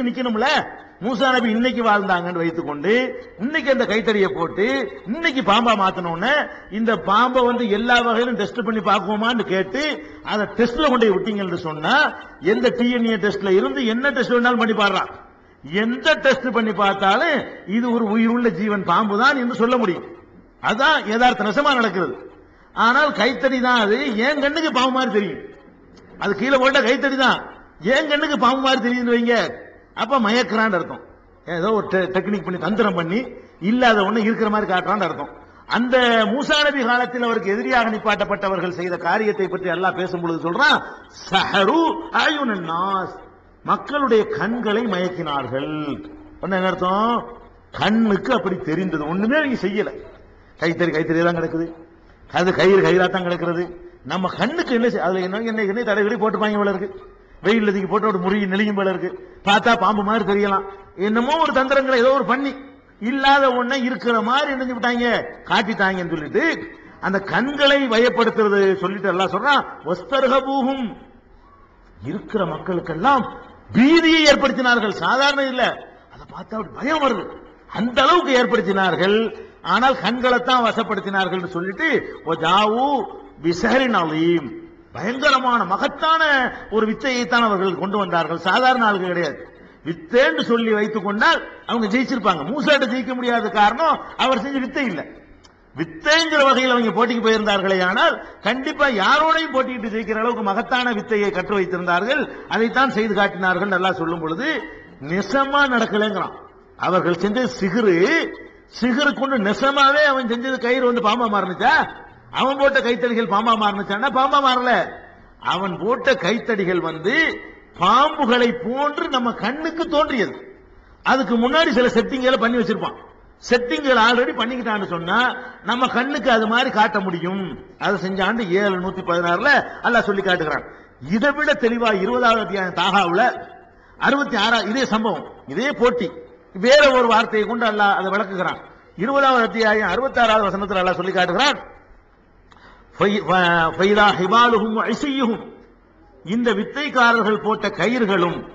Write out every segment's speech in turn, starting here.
இன்னைக்கு நிக்கணும்ல? மூசா நபி இன்னைக்கு வாழ்ந்தாங்கன்னு வைத்துக்கொண்டு இன்னைக்கு அந்த கைத்தறியை போட்டு இன்னைக்கு பாம்பா மாத்தணும்னு இந்த பாம்பை வந்து எல்லா வகையிலும் டெஸ்ட் பண்ணி பார்க்குவோமான்னு கேட்டு அதை டெஸ்ட்ல கொண்டு விட்டீங்கன்னு சொன்னா எந்த டிஎன்ஏ டெஸ்ட்ல இருந்து என்ன டெஸ்ட் வேணாலும் பண்ணி பாடுறான். எந்த டெஸ்ட் பண்ணி பார்த்தாலும் இது ஒரு உயிருள்ள ஜீவன் பாம்பு தான் என்று சொல்ல முடியும். அதான் யதார்த்த நெசமா நடக்கிறது. ஆனால் கைத்தடி தான் அது என் கண்ணுக்கு பாம்பு மாதிரி தெரியும். அது கீழே போட்ட கைத்தடி தான். என் கண்ணுக்கு பாம்பு மாதிரி தெரியுதுன்னு வைங்க. அப்ப மயக்கிறான்னு அர்த்தம். ஏதோ ஒரு டெக்னிக் பண்ணி தந்திரம் பண்ணி இல்லாத ஒண்ணு இருக்கிற மாதிரி காட்டுறான்னு அர்த்தம். அந்த மூசா நபி காலத்தில் அவருக்கு எதிரியாக நிப்பாட்டப்பட்டவர்கள் செய்த காரியத்தை பற்றி எல்லாம் பேசும்பொழுது சொல்றான் சஹரு நாஸ் மக்களுடைய கண்களை மயக்கினார்கள். என்ன அர்த்தம்? கண்ணுக்கு அப்படி தெரிந்தது. ஒண்ணுமே அவங்க செய்யல. கைத்தறி கைத்தறி தான் கிடக்குது. அது கயிறு கயிறா தான் கிடக்கிறது. நம்ம கண்ணுக்கு என்ன அதுல என்ன என்ன என்ன போட்டுப்பாங்க இவ்வளவு இருக்கு. வெயில் தூக்கி போட்டு ஒரு முறிய நெளியும் போல இருக்கு. பார்த்தா பாம்பு மாதிரி தெரியலாம். என்னமோ ஒரு தந்திரங்களை ஏதோ ஒரு பண்ணி. இல்லாத ஒண்ண இருக்கிற மாதிரி நினைஞ்சு விட்டாங்க காட்டிட்டாங்கன்னு சொல்லிட்டு அந்த கண்களை வயப்படுத்துறது சொல்லிட்டு எல்லாம் சொல்றான் வஸ்தர்கபூகும் இருக்கிற மக்களுக்கெல்லாம் பீதியை ஏற்படுத்தினார்கள். சாதாரண இல்ல. அதை பார்த்தா அப்படி பயம் வருது. அந்த அளவுக்கு ஏற்படுத்தினார்கள். ஆனால் கண்களைத்தான் வசப்படுத்தினார்கள் சொல்லிட்டு ஜாவு பிசஹரின் அலீம். பயங்கரமான மகத்தான ஒரு வித்தையை தான் அவர்கள் கொண்டு வந்தார்கள். சாதாரண ஆளுங்க கிடையாது. வித்தேன்னு சொல்லி வைத்துக் கொண்டால் அவங்க ஜெயிச்சிருப்பாங்க. மூசாட்ட ஜெயிக்க முடியாத காரணம் அவர் செஞ்ச வித்தை இல்லை. வித்தைங்கிற வகையில் அவங்க போட்டிக்கு போயிருந்தார்களே ஆனால் கண்டிப்பா யாரோடையும் போட்டிக்கிட்டு ஜெயிக்கிற அளவுக்கு மகத்தான வித்தையை கற்று வைத்திருந்தார்கள். அதைத்தான் செய்து காட்டினார்கள். நல்லா சொல்லும் பொழுது நெசமா நடக்கலைங்கிறான். அவர்கள் செஞ்ச சிகுறு சிகுறு கொண்டு நெசமாவே அவன் செஞ்சது கயிறு வந்து பாம்பா மாறினுச்சா? அவன் போட்ட கைத்தடிகள் பாம்பா மாறுனுச்சான்னா பாம்பா மாறல? அவன் போட்ட கைத்தடிகள் வந்து பாம்புகளை போன்று நம்ம கண்ணுக்கு தோன்றியது. அதுக்கு முன்னாடி சில செட்டிங்களை பண்ணி வச்சிருப்பான். செட்டிங்கள் ஆல்ரெடி பண்ணிக்கிட்டான்னு சொன்னா நம்ம கண்ணுக்கு அது மாதிரி காட்ட முடியும். அதை செஞ்ச ஆண்டு ஏழு நூத்தி பதினாறுல அல்லாஹ் சொல்லி காட்டுகிறான். இதை விட தெளிவா இருபதாவது அத்தியாயம் தாகாவுல அறுபத்தி ஆறா இதே சம்பவம் இதே போட்டி. வேற ஒரு வார்த்தையை கொண்டு அல்லாஹ் அதை விளக்குகிறான். இருபதாவது அத்தியாயம் அறுபத்தாறாவது வசனத்தில் அல்ல சொல்லி காட்டுகிறான். ஃபை- இந்த வித்தைக்காரர்கள் போட்ட கயிறுகளும்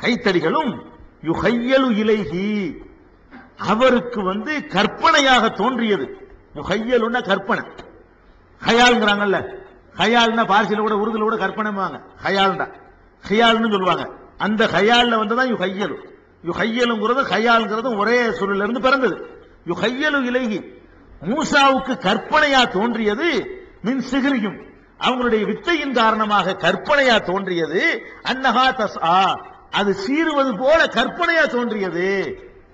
கைத்தடிகளும் யுகையலு இலைகி அவருக்கு வந்து கற்பனையாக தோன்றியது. யுகையலுன்னா கற்பனை. ஹயால்ங்கிறாங்கல்ல. ஹயால்னா பார்சியில கூட உருதுல கூட கற்பனைவாங்க ஹயால்டா ஹயால்னு சொல்லுவாங்க. அந்த ஹயால்ல வந்துதான் யுஹையலு. யுஹையலுங்கிறது ஹயால்ங்கிறது ஒரே சொல்லில இருந்து பிறந்தது. யுஹையலு இலகி மூசாவுக்கு கற்பனையா தோன்றியது மின் சிகிரியும். அவங்களுடைய வித்தையின் காரணமாக கற்பனையா தோன்றியது. அன்னஹா தசா அது சீறுவது போல கற்பனையா தோன்றியது.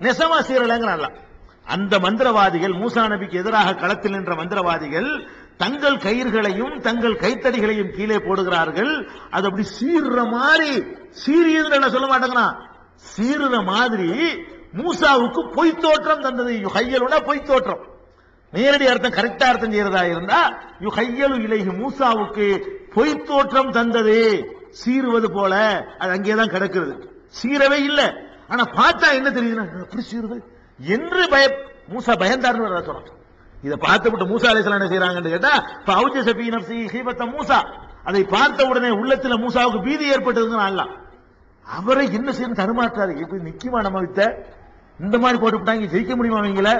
நெசமா சீரலங்கிறான்ல அந்த மந்திரவாதிகள் மூசா நபிக்கு எதிராக களத்தில் நின்ற மந்திரவாதிகள் தங்கள் கயிர்களையும் தங்கள் கைத்தடிகளையும் கீழே போடுகிறார்கள். அது அப்படி சீர்ற மாதிரி சீரியதுன்னு என்ன சொல்ல மாட்டேங்கிறான் சீருற மாதிரி மூசாவுக்கு பொய் தோற்றம் தந்தது. கையலுனா பொய் தோற்றம் நேரடி அர்த்தம் கரெக்டா அர்த்தம் செய்யறதா இருந்தா யு கையலு இலைஹி மூசாவுக்கு பொய் தோற்றம் தந்தது. சீருவது போல அது அங்கேதான் கிடக்கிறது. சீரவே இல்லை. ஆனா பார்த்தா என்ன தெரியுதுன்னா எப்படி சீருது என்று பய மூசா பயந்தார்னு வேற சொல்றான் இதை பார்த்துவிட்டு மூசா அலைஹிஸ்ஸலாம் என்ன செய்யறாங்கன்னு கேட்டா பவுஜ சபி நப்சி ஹீபத்த மூசா. அதை பார்த்த உடனே உள்ளத்துல மூசாவுக்கு பீதி ஏற்பட்டதுன்னு அல்லாஹ் அவரை என்ன செய்யணும் தருமாற்றாரு எப்படி நிக்குமா நம்ம வித்த இந்த மாதிரி போட்டு விட்டாங்க ஜெயிக்க முடியுமா அவங்கள?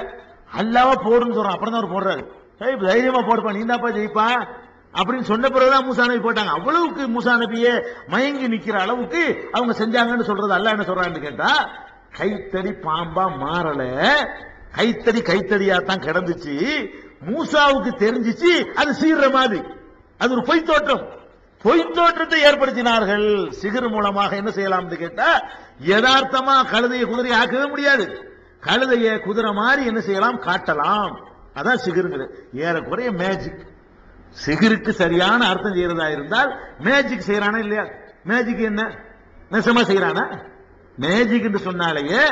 அல்லாவா போடுன்னு சொல்றான். அப்புறம் தான் அவர் போடுறாரு. ஏய் தைரியமா போடுப்பா நீ தான்ப்பா ஜெயிப்பா? அப்படின்னு சொன்ன பிறகுதான் மூசா நபி போட்டாங்க. அவ்வளவுக்கு மூசா நபியே மயங்கி நிக்கிற அளவுக்கு அவங்க செஞ்சாங்கன்னு சொல்றது அல்ல என்ன சொல்றான்னு கேட்டா கைத்தடி பாம்பா மாறல. கைத்தடி கைத்தடியா தான் கிடந்துச்சு. மூசாவுக்கு தெரிஞ்சிச்சு அது சீர்ற மாதிரி. அது ஒரு பொய் தோற்றம். பொய் தோற்றத்தை ஏற்படுத்தினார்கள். சிகர் மூலமாக என்ன செய்யலாம்னு கேட்டா யதார்த்தமா கழுதையை குதிரை ஆக்கவே முடியாது. கழுதைய குதிரை மாதிரி என்ன செய்யலாம்? காட்டலாம். அதான் சிகருங்கிறது. ஏறக்குறைய மேஜிக் சிகருக்கு சரியான அர்த்தம் செய்யறதா இருந்தால் மேஜிக் செய்யறானா இல்லையா? மேஜிக் என்ன? நெசமா செய்யறானா? மேஜிக் என்று சொன்னாலேயே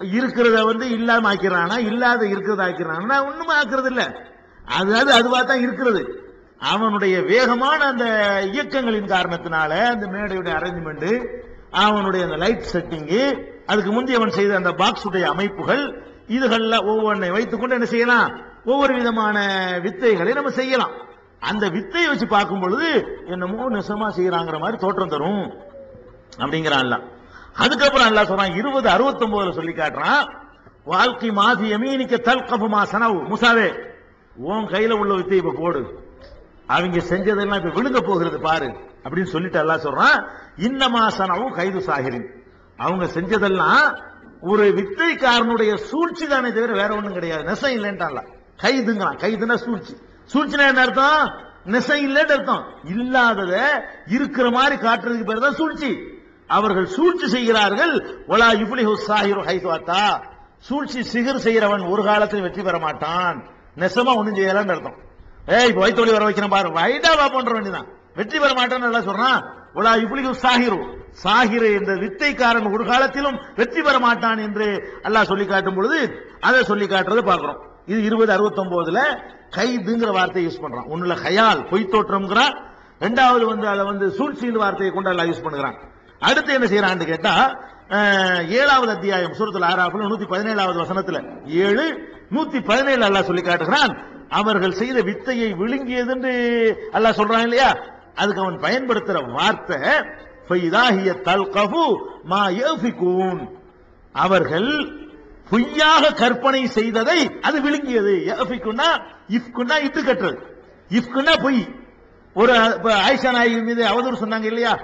இருக்கிறத வந்து இல்லாம ஆக்கிறானா இல்லாத இருக்கிறத ஆக்கிறானா ஒண்ணுமே ஆக்குறது இல்ல. அது அது அதுவா தான் இருக்கிறது. அவனுடைய வேகமான அந்த இயக்கங்களின் காரணத்தினால அந்த மேடையுடைய அரேஞ்ச்மெண்ட் அவனுடைய அந்த லைட் செட்டிங்கு அதுக்கு முந்தைய அவன் செய்த அந்த பாக்ஸ் உடைய அமைப்புகள் இதுகள்ல ஒவ்வொன்றை வைத்துக்கொண்டு என்ன செய்யலாம்? ஒவ்வொரு விதமான வித்தைகளை நம்ம செய்யலாம். அந்த வித்தையை வச்சு பார்க்கும் பொழுது என்னமோ நெசமா செய்யறாங்கிற மாதிரி தோற்றம் தரும். அப்படிங்கிறான்ல அதுக்கப்புறம் அல்ல சொல்றான் இருபது அறுபத்தொன்பதுல சொல்லி காட்டுறான் வாழ்க்கை மாதி எமீனிக்க தல்கபுமா சனவு. முசாவே உன் கையில உள்ள வித்தை இப்ப போடு. அவங்க செஞ்சதெல்லாம் இப்ப விழுங்க போகிறது பாரு. அப்படின்னு சொல்லிட்டு எல்லாம் சொல்றான் இன்னமா சனவும் கைது சாகிரின். அவங்க செஞ்சதெல்லாம் ஒரு வித்தைக்காரனுடைய சூழ்ச்சி தானே தவிர வேற ஒண்ணும் கிடையாது. நெசம் இல்லைன்ட்டான்ல. கைதுங்கிறான். கைதுன்னா சூழ்ச்சி. சூழ்ச்சினா என்ன அர்த்தம்? நெசம் இல்லைன்னு அர்த்தம். இல்லாதத இருக்கிற மாதிரி காட்டுறதுக்கு பேர் தான் சூழ்ச்சி. அவர்கள் சூழ்ச்சி செய்கிறார்கள். ஒலா யுப்ளிஹு சாஹிரு ஹைதுவாத்தா சூழ்ச்சி சிகர் செய்கிறவன் ஒரு காலத்தில் வெற்றி பெற மாட்டான். நெசமா ஒண்ணும் செய்யலான்னு அர்த்தம். ஏய் இப்ப வைத்தொழி வர வைக்கிறேன் பாரு. வைடா வா பண்ற வேண்டியதான் வெற்றி பெற மாட்டான்னு நல்லா சொல்றான். உலா இப்ளிகு சாகிரு சாகிரு என்ற வித்தைக்காரன் ஒரு காலத்திலும் வெற்றி பெற மாட்டான் என்று அல்லாஹ் சொல்லி காட்டும் பொழுது அதை சொல்லி காட்டுறதை பார்க்கிறோம். இது இருபது அறுபத்தொன்பதுல கைதுங்கிற வார்த்தையை யூஸ் பண்றான். ஒண்ணுல ஹயால் பொய் தோற்றம்ங்கிறான். ரெண்டாவது வந்து அதை வந்து சூழ்ச்சியின் வார்த்தையை கொண்டு அல்லாஹ் யூஸ் பண்ணுகிறான். அடுத்து என்ன செய்யறான்னு கேட்டா அஹ், ஏழாவது அத்தியாயம் சூரத்துல ஆறாப்புல நூத்தி பதினேழாவது வசனத்துல ஏழு நூத்தி பதினேழு அல்லாஹ் சொல்லி காட்டுகிறான். அவர்கள் செய்த வித்தையை விழுங்கியது என்று அல்லாஹ் சொல்றான் இல்லையா? அதுக்கு அவன் பயன்படுத்துற வார்த்தை ஃபைதாஹிய தல்கஃபு மா யஃபிகூன். அவர்கள் பொய்யாக கற்பனை செய்ததை அது விழுங்கியது. யஃபிகுன்னா இஃப்குன்னா இட்டு கட்டுறது இஃப்குன்னா பொய். ஒரு ஆயிஷா நாயகி மீது அவதூறு சொன்னாங்க இல்லையா?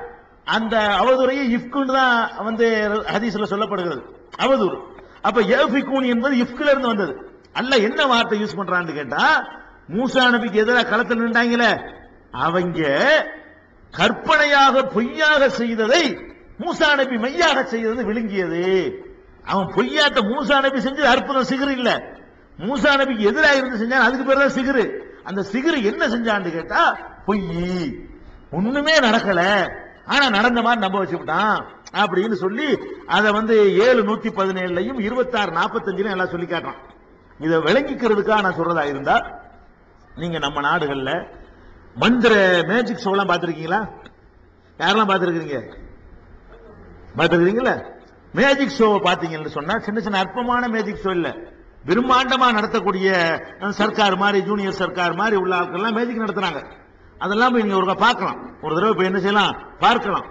அந்த அவதூறையை இஃப்குன்னு தான் வந்து ஹதீஸ்ல சொல்லப்படுகிறது. அவதூறு. அப்ப ஏஃபிகூன் என்பது இஃப்குல இருந்து வந்தது. அல்ல என்ன வார்த்தை யூஸ் பண்றான்னு கேட்டா மூசா நபிக்கு எதிராக களத்தில் நின்றாங்களே. அவங்க கற்பனையாக பொய்யாக செய்ததை மூசா நபி மையாக செய்தது விழுங்கியது. அவன் பொய்யாட்ட மூசா நபி செஞ்சது அற்புதம் சிகிரு இல்ல. மூசா நபிக்கு எதிராக இருந்து செஞ்சான் அதுக்கு பேர் தான் சிகிரு. அந்த சிகிரு என்ன செஞ்சான்னு கேட்டா பொய். ஒண்ணுமே நடக்கல. ஆனா நடந்த மாதிரி நம்ப வச்சுக்கிட்டான் அப்படின்னு சொல்லி அதை வந்து ஏழு நூத்தி பதினேழுலையும் இருபத்தாறு நாற்பத்தஞ்சுலையும் எல்லாம் சொல்லி காட்டுறான். இதை விளங்கிக்கிறதுக்காக நான் சொல்றதா இருந்தா நீங்க நம்ம நாடுகள்ல மந்திர மேஜிக் ஷோ எல்லாம் பார்த்திருக்கீங்களா? யாரெல்லாம் பார்த்துருக்கீங்க பார்த்துருக்கீங்களா மேஜிக் ஷோ பாத்தீங்கன்னு சொன்னா சின்ன சின்ன அற்பமான மேஜிக் ஷோ இல்ல. பிரம்மாண்டமா நடத்தக்கூடிய சர்க்கார் மாதிரி ஜூனியர் சர்க்கார் மாதிரி உள்ள ஆட்கள்லாம் மேஜிக் நடத்துறாங்க. அதெல்லாம் போய் நீங்க ஒரு பார்க்கலாம். ஒரு தடவை போய் என்ன செய்யலாம்? பார்க்கலாம்.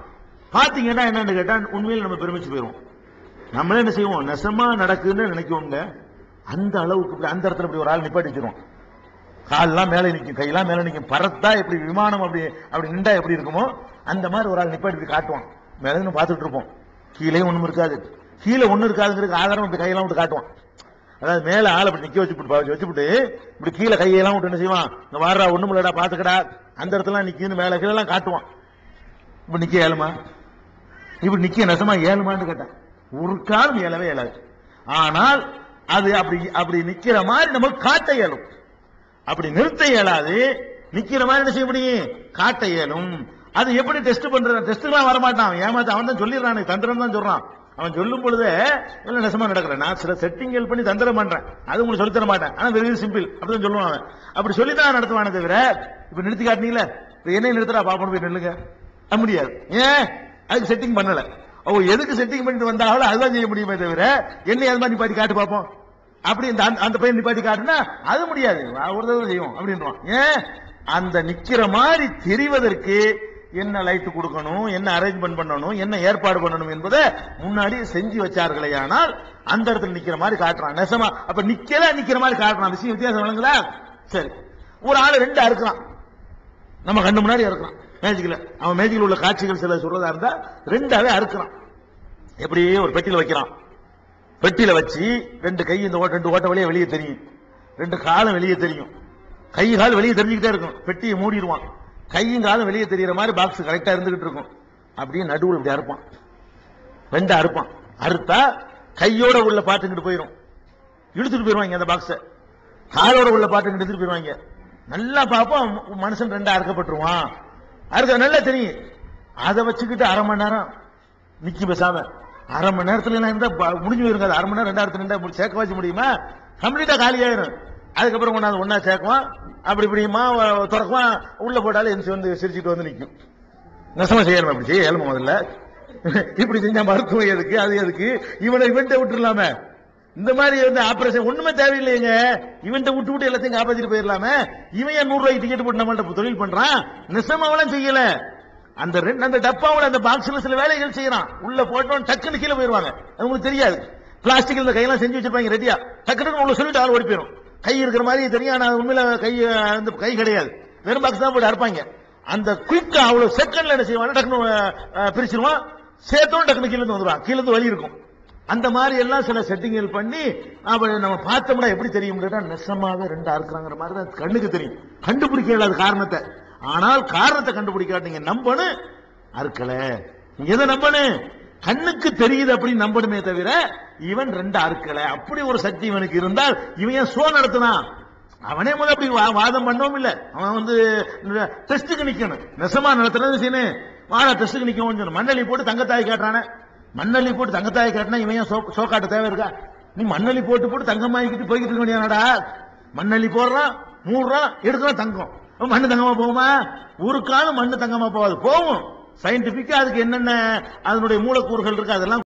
பாத்தீங்கன்னா என்னன்னு கேட்டா உண்மையில் நம்ம பெருமிச்சு போயிடுவோம் நம்மளே என்ன செய்வோம்? நெசமா நடக்குதுன்னு நினைக்கோங்க அந்த அளவுக்கு அந்த இடத்துல இப்படி ஒரு ஆள் நிப்பாட்டி வச்சிருவோம் கால்லாம் மேலே நிற்கும் கையெல்லாம் மேலே நிற்கும் பறத்தா எப்படி விமானம் அப்படி அப்படி நின்றா எப்படி இருக்குமோ அந்த மாதிரி ஒரு ஆள் நிப்பாட்டி இப்படி காட்டுவான். மேலே பார்த்துட்டு இருப்போம். கீழே ஒன்றும் இருக்காது. கீழே ஒன்றும் இருக்காதுங்கிறதுக்கு ஆதாரம் இப்படி கையெல்லாம் விட்டு காட்டுவான். அதாவது மேலே ஆள் அப்படி நிற்க வச்சுட்டு வச்சு இப்படி கீழே கையெல்லாம் விட்டு என்ன செய்வான்? இந்த வாடுறா ஒன்றும் இல்லடா பார்த்துக்கடா அந்த இடத்துல நிற்கின்னு மேலே கீழெல்லாம் காட்டுவான். இப்ப நிற்க ஏழுமா? இப்படி நிற்க நெசமா ஏழுமான்னு கேட்டேன். ஒரு காலம் ஏழவே ஏழாது. ஆனால் அது அப்படி அப்படி நிற்கிற மாதிரி நமக்கு காட்ட இயலும். அப்படி நிறுத்த இயலாது. நிக்கிற மாதிரி என்ன செய்ய முடியும்? காட்ட இயலும். அது எப்படி டெஸ்ட் பண்ற டெஸ்ட்லாம் வரமாட்டான். அவன் ஏமாத்த அவன் தான் சொல்லிடுறான். தந்திரம் தான் சொல்றான். அவன் சொல்லும் பொழுதே இல்ல நெசமா நடக்கிறேன். நான் சில செட்டிங்கள் பண்ணி தந்திரம் பண்றேன். அது உங்களுக்கு சொல்லி தர மாட்டேன். ஆனா வெரி சிம்பிள் அப்படின்னு சொல்லுவான் அவன். அப்படி சொல்லி தான் நடத்துவானே தவிர இப்ப நிறுத்தி காட்டினீங்களே? இப்ப என்ன நிறுத்துறா? பாப்பணும் போய் நில்லுங்க. முடியாது. ஏன்? அதுக்கு செட்டிங் பண்ணல. ஓ எதுக்கு செட்டிங் பண்ணிட்டு வந்தாலும் அதுதான் செய்ய முடியுமே தவிர என்ன அது மாதிரி நிப்பாட்டி காட்டு பார்ப்போம் அப்படி இந்த அந்த- அந்த பையன் நிப்பாட்டி காட்டுனா அது முடியாது. ஒரு தடவை செய்வோம் அப்படின்றான் ஏன் அந்த நிக்கிற மாதிரி தெரிவதற்கு என்ன லைட் கொடுக்கணும் என்ன அரேஞ்ச்மெண்ட் பண்ணணும் என்ன ஏற்பாடு பண்ணணும் என்பதை முன்னாடி செஞ்சு வச்சார்களே ஆனால் அந்த இடத்துல நிக்கிற மாதிரி காட்டுறான். நெசமா. அப்ப நிக்கல நிக்கிற மாதிரி காட்டுறான். விஷயம் வித்தியாசம் விளங்குதா? சரி. ஒரு ஆள் ரெண்டு அறுக்கிறான். நம்ம கண்ணு முன்னாடி அறுக்கிறான். மேஜிக்கில். அவன் மேஜிக்கில் உள்ள காட்சிகள் சில சொல்றதா இருந்தா ரெண்டாவே அறுக்கிறான். எப்படியே ஒரு பெட்டியில் வைக்கிறான். பெட்டியில வச்சு ரெண்டு கை இந்த ஓட்ட ரெண்டு ஓட்ட வழியே வெளியே தெரியும். ரெண்டு காலம் வெளியே தெரியும். கை கால் வெளியே தெரிஞ்சுக்கிட்டே இருக்கும். பெட்டியை மூடிடுவான். கையும் காலும் வெளியே தெரியற மாதிரி பாக்ஸ் கரெக்டா இருந்துகிட்டு இருக்கும். அப்படியே நடுவில் இப்படி அறுப்பான். ரெண்டு அறுப்பான். அறுத்தா கையோட உள்ள பாட்டுங்கிட்டு போயிடும் இழுத்துட்டு போயிருவாங்க அந்த பாக்ஸை காலோட உள்ள பாட்டுங்கிட்டு எடுத்துட்டு போயிருவாங்க. நல்லா பார்ப்போம். மனுஷன் ரெண்டா அறுக்கப்பட்டுருவான். அறுக்க நல்லா தெரியும். அதை வச்சுக்கிட்டு அரை மணி நேரம் நிக்கி பேசாம. அரை மணி நேரத்துல எல்லாம் இருந்தா ப- முடிஞ்சு போயிருக்காது. அரை மணி நேரம் ரெண்டாயிரத்தி ரெண்டா சேர்க்க வச்சு முடியுமா? கம்ப்ளீட்டா காலி ஆயிரும். அதுக்கப்புறம் கொண்டாந்து ஒன்னா சேர்க்குவான். அப்படி இப்படியுமா திறக்குவான். உள்ள போட்டாலும் எந்திரிச்சு வந்து சிரிச்சுட்டு வந்து நிற்கும் நெசமா செய்யணும் அப்படி செய்ய இயலுமா முதல்ல. இப்படி செஞ்சா மருத்துவம் எதுக்கு? அது எதுக்கு? இவனை இவன்ட்ட விட்டுருலாமே இந்த மாதிரி வந்து ஆபரேஷன் ஒண்ணுமே தேவையில்லைங்க இவன்ட்ட விட்டு விட்டு எல்லாத்தையும் காப்பாத்திட்டு போயிடலாமே. இவன் நூறு ரூபாய்க்கு டிக்கெட் போட்டு நம்மள்ட்ட தொழில் பண்றான்? நெசமாவெல்லாம் செய்யல. அந்த ரெண்டு அந்த டப்பாவோட அந்த பாக்ஸ்ல சில வேலைகள் செய்யறான். உள்ள போட்டோம் டக்குன்னு கீழே போயிருவாங்க அது உங்களுக்கு தெரியாது. பிளாஸ்டிக் இந்த கையெல்லாம் செஞ்சு வச்சிருப்பாங்க ரெடியா டக்குனு உள்ள சொல்லிட்டு ஆள் ஓடி போயிடும் கை இருக்கிற மாதிரி தெரியும் ஆனா உண்மையில கை அந்த கை கிடையாது. வெறும் பாக்ஸ் தான் போட்டு அறுப்பாங்க. அந்த குயிக்கா அவ்வளவு செகண்ட்ல என்ன செய்வாங்க டக்குனு பிரிச்சிருவான். சேர்த்தோம் டக்குனு கீழே இருந்து வந்துருவான். கீழே வழி இருக்கும். அந்த மாதிரி எல்லாம் சில செட்டிங்கள் பண்ணி அவளை நம்ம பார்த்தோம்னா எப்படி தெரியும் நெசமாவே ரெண்டு அறுக்குறாங்கிற மாதிரி தான் கண்ணுக்கு தெரியும். கண்டுபிடிக்க இல்லாத காரணத்தை. ஆனால் காரணத்தை கண்டுபிடிக்காட்டீங்க நம்பனு? நம்பணும் அறுக்கல எதை நம்பனு? கண்ணுக்கு தெரியுது அப்படின்னு நம்பணுமே தவிர இவன் ரெண்டு அறுக்கல. அப்படி ஒரு சக்தி இவனுக்கு இருந்தால் இவன் ஏன் சோ நடத்தினான்? அவனே முதல் அப்படி வா- வாதம் பண்ணவும் இல்லை. அவன் வந்து டெஸ்ட்டுக்கு நிக்கணும். நெசமா நடத்துறது செய்யணும்? வாடா டெஸ்ட்டுக்கு நிக்கவும் சொல்லணும். மண்ணலி போட்டு தங்கத்தாய் காட்டுறானே. மண்ணள்ளி போட்டு தங்கத்தாய் காட்டினா இவன் சோ- காட்ட தேவை இருக்கா? நீ மண்ணள்ளி போட்டு போட்டு தங்கமாக்கிட்டு போய்கிட்டு இருக்க வேண்டியதானடா மண்ணலி போடுறான் மூடுறான் எடுக்கிறான் தங்கம். மண்ணு தங்கமா போகுமா? ஒரு காலம் மண்ணு தங்கமா போகாது. போகும். சயின்டிபிக்கா அதுக்கு என்னென்ன அதனுடைய மூலக்கூறுகள் இருக்கு அதெல்லாம்